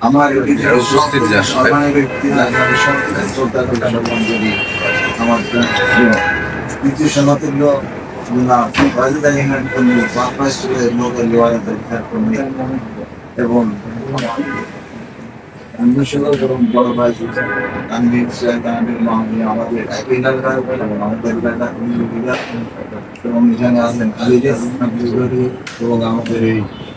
আমার উপস্থিত যে আসলে। সম্মানের ব্যক্তি আমি সব- শ্রদ্ধা করি, সম্মান করি। আমার দ্বিতীয় কর্মী এবং বড় ভাই তানভীর স্যার তানভীর মাহমুদ আমাদের একই এলাকার এবং আমাদের এলাকার এবং এখানে আছেন এবং আমাদের এই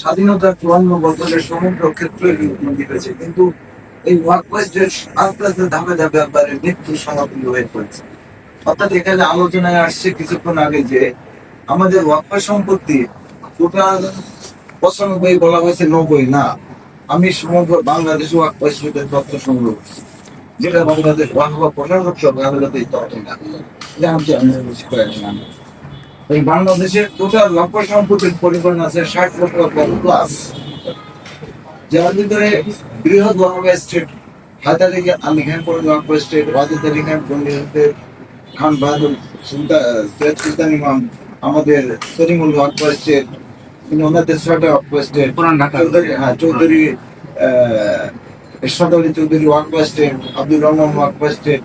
স্বাধীনতার চুয়ান্ন বছরের সমগ্র ক্ষেত্রে হয়েছে। কিন্তু এই ওয়াকওয়েস্টের আস্তে আস্তে ধাপে ধাপে একবারে মৃত্যু সমাপন হয়ে পড়ছে। অর্থাৎ এখানে আলোচনায় আসছে কিছুক্ষণ আগে যে আমাদের ওয়াকওয়ে সম্পত্তি টোটাল পঁচানব্বই বলা হয়েছে, নব্বই না। আমি সমগ্র বাংলাদেশ ওয়াকওয়েস্টের তথ্য সংগ্রহ করছি। যেটা বাংলাদেশ ওয়াকওয়া প্রশাসক আদালতে তথ্য না এটা আমি এই বাংলাদেশের টোটাল লক্ষ্য সম্পত্তির পরিমাণ আছে ষাট লক্ষ প্লাস যার ভিতরে বৃহৎ ওয়াকওয়ে স্টেট হায়দারি আলী খান ওয়াকওয়ে স্টেট ওয়াজিদ আলী খান পন্ডিতের খান বাহাদুর সুলতান সৈয়দ সুলতান ইমাম আমাদের সরিমুল ওয়াকওয়ে স্টেট ওনাদের ছয়টা ওয়াকওয়ে স্টেট চৌধুরী হ্যাঁ চৌধুরী এরশাদ আলী চৌধুরী ওয়াকওয়ে স্টেট আব্দুর রহমান ওয়াকওয়ে স্টেট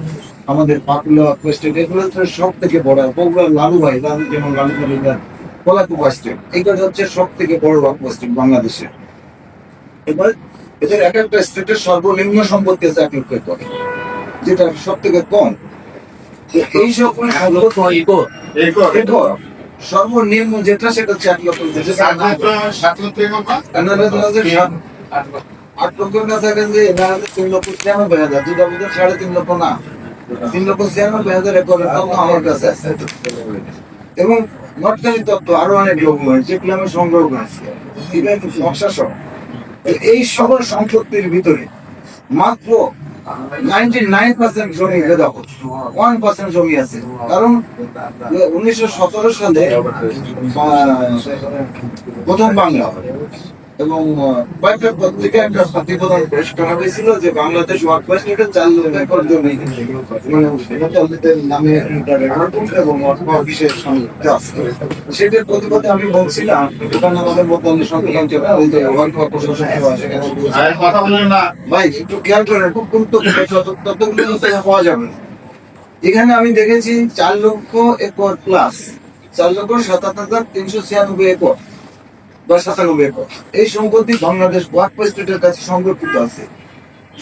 আমাদের পাকুলা ওয়াকওয়ে স্টেট এগুলো হচ্ছে সব থেকে বড় বগুড়ার লালু ভাই লালু যেমন লালু ভাই কলাকুপা স্টেট এইটা হচ্ছে সব থেকে বড় ওয়াকওয়ে স্টেট বাংলাদেশের এবার এদের এক একটা স্টেটের সর্বনিম্ন সম্পত্তি আছে এক লক্ষ একর যেটা সব থেকে কম এই সকল একর সর্বনিম্ন যেটা সেটা হচ্ছে এক লক্ষ আট লক্ষ না থাকে যে তিন লক্ষ ছিয়ানব্বই হাজার দুটা বুঝে সাড়ে তিন লক্ষ না এবং নটকারি তত্ত্ব আরও অনেক ডকুমেন্ট যেগুলো আমি সংগ্রহ করেছি এই সকল সম্পত্তির ভিতরে মাত্র নাইন পার্সেন্ট জমি বেদখল ওয়ান পার্সেন্ট জমি আছে। কারণ উনিশশো সতেরো সালে প্রথম বাংলা। এবং কয়েকটা পত্রিকায় একটা প্রতিবেদন পেশ করা হয়েছিল যে বাংলাদেশ ওয়ার্ক প্রেসিডেন্টের চার লক্ষ একর জমি মানে নামে এবং অফিসের। সেটার প্রতিবাদে আমি বলছিলাম এখানে আমাদের প্রশাসন কথা বলেন না ভাই একটু খেয়াল করেন খুব গুরুত্বপূর্ণ তত- ততগুলো তো পাওয়া যাবে। এখানে আমি দেখেছি চার লক্ষ একর প্লাস চার লক্ষ সাতাত্তর হাজার তিনশো ছিয়ানব্বই একর সাতানব্বই একর এই সম্পত্তি বাংলাদেশ স্টেটের কাছে সংরক্ষিত আছে।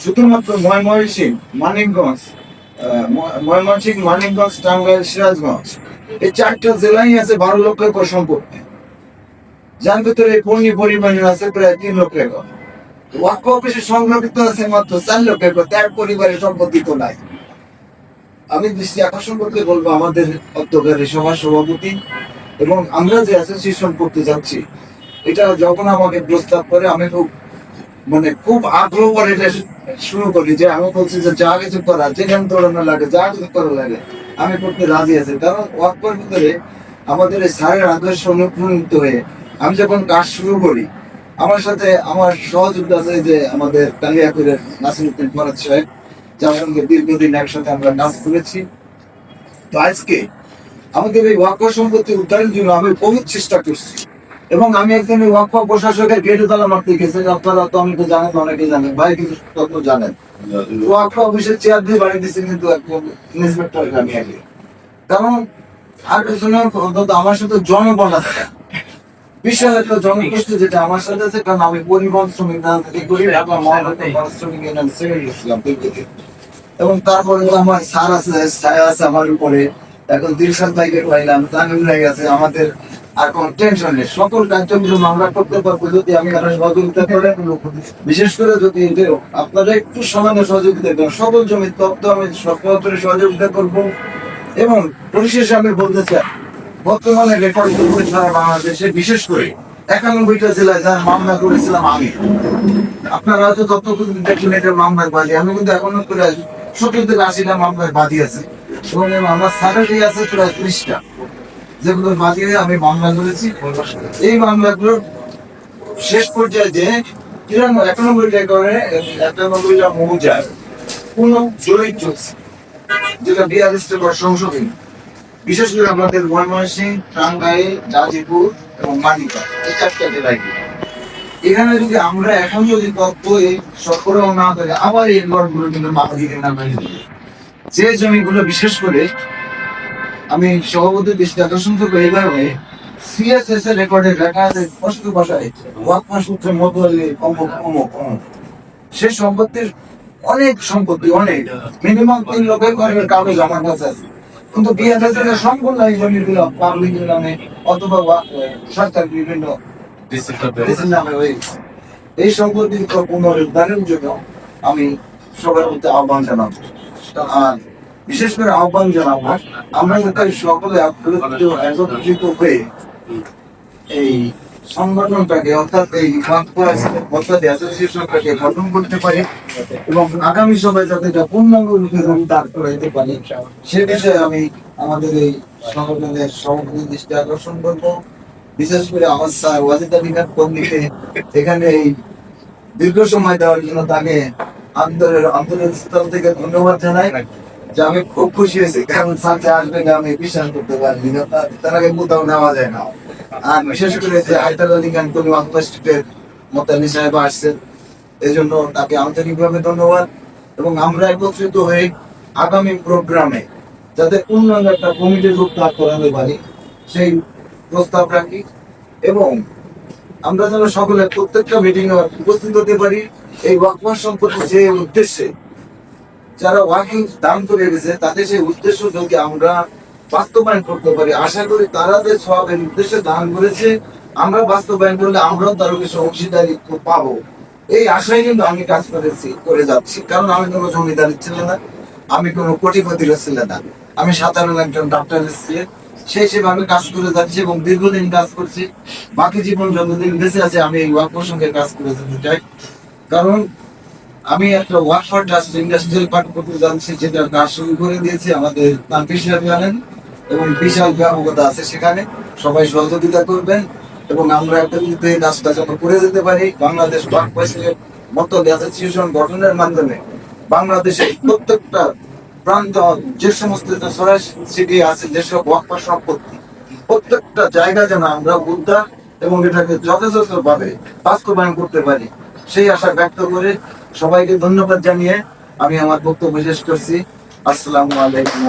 শুধুমাত্র মানিকগঞ্জ মানিকগঞ্জ, টাঙ্গাইল, সিরাজগঞ্জ। এই চারটা জেলায় আছে বারো লক্ষ একর সম্পত্তি। যার ভিতরে পণ্য পরিমাণ আছে প্রায় তিন লক্ষ একর। ওয়াক্ফ অফিসে সংরক্ষিত আছে মাত্র চার লক্ষ একর, তার পরিবারের সম্পত্তি তো নাই। আমি দৃষ্টি আকর্ষণ বলব আমাদের অধ্যকারী সভা সভাপতি এবং আমরা যে অ্যাসোসিয়েশন করতে যাচ্ছি এটা যখন আমাকে প্রস্তাব করে, আমি খুব মানে খুব আগ্রহ করে এটা শুরু করি যে, আমি বলছি যে, যা কিছু করা যেখানে দৌড়ানো লাগে, যা কিছু করা লাগে, আমি করতে রাজি আছি। কারণ ওয়াক্ফের ভিতরে আমাদের এই স্যারের আদর্শ অনুপ্রাণিত হয়ে আমি যখন কাজ শুরু করি, আমার সাথে আমার সহযোগিতা আছে যে, আমাদের কালিয়াকুরের নাসিরুদ্দিন ফরাদ সাহেব, যার সঙ্গে দীর্ঘদিন একসাথে আমরা কাজ করেছি। তো আজকে আমাদের এই ওয়াক্ফ সম্পত্তি উদ্ধারের জন্য আমি বহুত চেষ্টা করছি। এবং আমি একজন ওয়াক্ফ প্রশাসকের গেটে তালা মারতে গেছি। আপনারা তো অনেকে জানেন অনেকে জানেন। ভাই কিছু তথ্য জানেন? ওয়াক্ফ অফিসের চেয়ার দিয়ে বাড়ি দিচ্ছে কিন্তু ইন্সপেক্টর আমি আগে কারণ আর কিছু না অন্তত আমার সাথে জনবল আছে। বিশাল একটা জনগোষ্ঠী যেটা আমার সাথে আছে কারণ আমি পরিবহন শ্রমিক রাজনীতি করি শ্রমিক ইউনিয়ন। এবং তারপরে তো আমার স্যার আছে ছায়া আছে আমার উপরে। এখন দিলশাদ ভাইকে পাইলাম তামিল ভাই আছে আমাদের আর কোন টেনশন নেই। সকল কার্যক্রম আমরা করতে পারব যদি আপনারা সহযোগিতা করেন বিশেষ করে যদি আপনারা একটু সামান্য সহযোগিতা করেন সকল জমির তত্ত্ব আমি সকল সহযোগিতা করব এবং পরিশেষে আমি বলতে চাই, বর্তমানে রেকর্ড করবে সারা বাংলাদেশে বিশেষ করে একানব্বইটা জেলায় যার মামলা করেছিলাম আমি। আপনারা হয়তো তত দেখলেন এটা মামলার বাদী। আমি কিন্তু এখনও প্রায় সত্তর থেকে আশিটা মামলার বাদী আছে। এবং মামলার স্যালারি আছে, প্রায় ত্রিশটা। যেগুলো বাদী হয়ে আমি মামলা করেছি। এই মামলাগুলোর শেষ পর্যায়ে যে তিরানব্বই একানব্বইটা করে একানব্বইটা মৌজার কোন জয়ী চলছে। যেটা বিহার স্টেট সংশোধনী। বিশেষ করে আমাদের ময়মনসিংহ, টাঙ্গাইল, গাজীপুর এবং মানিকা এই চারটা জেলায় এখানে যদি আমরা এখন যদি তথ্য সরবরাহ না করে আবার এই লটগুলো কিন্তু মাপাধিকের নামে যে জমিগুলো বিশেষ করে আমি সভাপতি দৃষ্টি আকর্ষণ করব এইভাবে সিএসএস এর রেকর্ডে লেখা আছে স্পষ্ট ভাষায় ওয়াকমা সূত্রে মতো অমুক অমুক অমুক সে সম্পত্তির অনেক সম্পত্তি অনেক। মিনিমাম তিন লক্ষের ঘরের কাগজ আমার কাছে আছে। কিন্তু বিহার থেকে সম্পূর্ণ এই জমিগুলো পাবলিক নামে অথবা সরকার বিভিন্ন নামে হয়ে গেছে। এই সম্পত্তি পুনরুদ্ধারের জন্য আমি সবার মধ্যে আহ্বান জানাব। আর বিশেষ করে আহ্বান জানাব, আমরা যাতে সকলে একত্রিত হয়ে এই সংগঠনটাকে, অর্থাৎ এই অর্থাৎ অ্যাসোসিয়েশনটাকে গঠন করতে পারি এবং আগামী সময় যাতে এটা পূর্ণাঙ্গ রূপে রূপ দাঁড় করাইতে পারি, সে বিষয়ে আমি আমাদের এই সংগঠনের সভাপতি দৃষ্টি আকর্ষণ করব। বিশেষ করে আমার স্যার ওয়াজিদা বিঘাত পন্ডিকে এখানে এই দীর্ঘ সময় দেওয়ার জন্য তাকে আন্তরের আন্তরের স্থল থেকে ধন্যবাদ জানাই। যে আমি খুব খুশি হয়েছি, কারণ স্যারকে আসবে আমি বিশ্বাস করতে পারিনি তার- আগে কোথাও নেওয়া যায় না। আর বিশেষ করে যে হায়দার আলী খান কবি ইউনিভার্সিটির মোতালি সাহেব আসছেন এই জন্য তাকে আন্তরিকভাবে ধন্যবাদ। এবং আমরা একত্রিত হয়ে আগামী প্রোগ্রামে যাতে উন্নয়ন একটা কমিটির রূপ দাঁড় করাতে পারি, সেই প্রস্তাব রাখি। এবং আমরা যেন সকলে প্রত্যেকটা মিটিং উপস্থিত হতে পারি, এই ওয়াকফ সম্পর্কে যে উদ্দেশ্যে যারা ওয়াকিং দান করে গেছে তাদের সেই উদ্দেশ্য যদি আমরা বাস্তবায়ন করতে পারি। আশা করি তারা যে সবের উদ্দেশ্যে দান করেছে, আমরা বাস্তবায়ন করলে আমরাও তার কিছু অংশীদারিত্ব পাবো। এই আশায় কিন্তু আমি কাজ করেছি, করে যাচ্ছি। কারণ আমি কোনো জমিদারি ছিল না, আমি কোনো কোটিপতির ছিল না। আমি সাধারণ একজন ডাক্তার ছিলেন সেই হিসেবে আমি কাজ করে যাচ্ছি এবং দীর্ঘদিন কাজ করছি। বাকি জীবন যতদিন বেঁচে আছে, আমি এই ওয়াক প্রসঙ্গে কাজ করে যেতে চাই। কারণ আমি একটা ওয়াকফার ট্রাস্ট ইন্ডাস্ট্রিয়াল পার্ট করতে জানছি যেটা কাজ শুরু করে দিয়েছে, আমাদের তান্ত্রিক জানেন এবং বিশাল ব্যাপকতা আছে সেখানে। সবাই সহযোগিতা করবেন এবং আমরা একটা যদি কাজটা যত করে যেতে পারি। বাংলাদেশ ওয়াকফাসের মতো অ্যাসোসিয়েশন গঠনের মাধ্যমে বাংলাদেশের প্রত্যেকটা প্রান্ত, যে সমস্ত সিটি আছে যেসব ওয়াকফা সম্পত্তি, প্রত্যেকটা জায়গা যেন আমরা উদ্ধার এবং এটাকে যথাযথভাবে বাস্তবায়ন করতে পারি, সেই আশা ব্যক্ত করে সবাইকে ধন্যবাদ জানিয়ে আমি আমার বক্তব্য শেষ করছি। আসসালামু আলাইকুম।